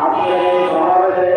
আপনাদের সমাবেশে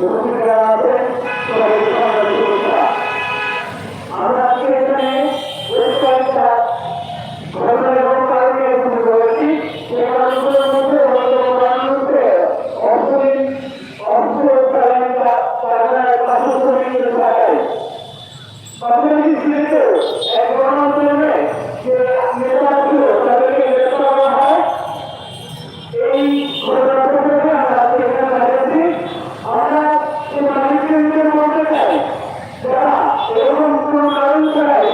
world. কোনো কারণ ছাড়াই